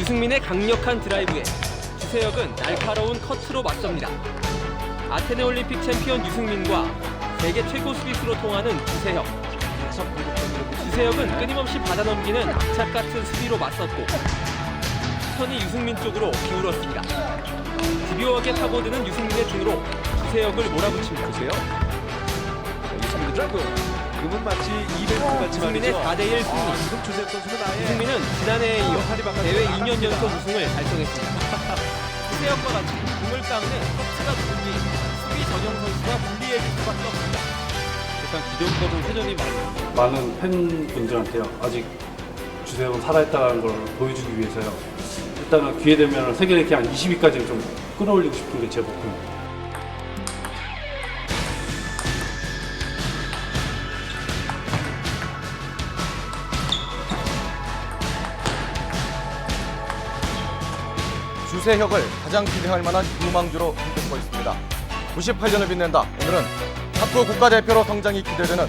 유승민의 강력한 드라이브에 주세혁은 날카로운 커트로 맞섭니다. 아테네 올림픽 챔피언 유승민과 세계 최고 수비수로 통하는 주세혁. 주세혁은 끊임없이 받아넘기는 악착 같은 수비로 맞섰고 시선이 유승민 쪽으로 기울었습니다. 집요하게 파고드는 유승민의 등으로 주세혁을 몰아붙입니다. 보세요. 유승민도 조금 지금은 마치 이벤트 같이 유승민의 말이죠. 4대1 승리. 아, 지금 조셉 선수는 아예 유승민은 지난해에 이어 대회 2년 연속 우승을 달성했습니다. 주세혁과 같이 공을 깎는 터치가 뒤 수비 전형 선수가 불리해질 수밖에 없습니다. 일단 기대보다는 회전이 많아요. 많은 팬분들한테요. 아직 주세혁은 살아있다는 걸 보여주기 위해서요. 일단은 기회 되면 세계 랭킹 한 20위까지는 좀 끌어올리고 싶은 게 제 목표입니다. 주세혁을 가장 기대할 만한 유망주로 흔들고 있습니다. 98년을 빛낸다. 오늘은 탁구 국가대표로 성장이 기대되는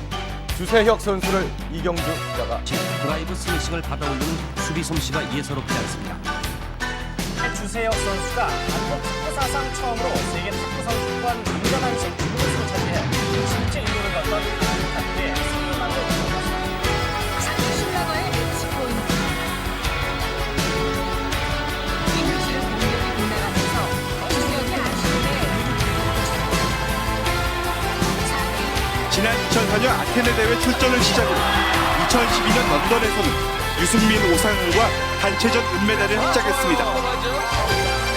주세혁 선수를 이경주 기자가 드라이브 스매싱을 받아올리는 수비 솜씨가 예사롭지 않습니다. 주세혁 선수가 한국 탁구 사상 처음으로 세계 탁구 지난 2004년 아테네 대회 출전을 시작으로 2012년 런던에서는 유승민 오상훈과 단체전 은메달을 합작했습니다.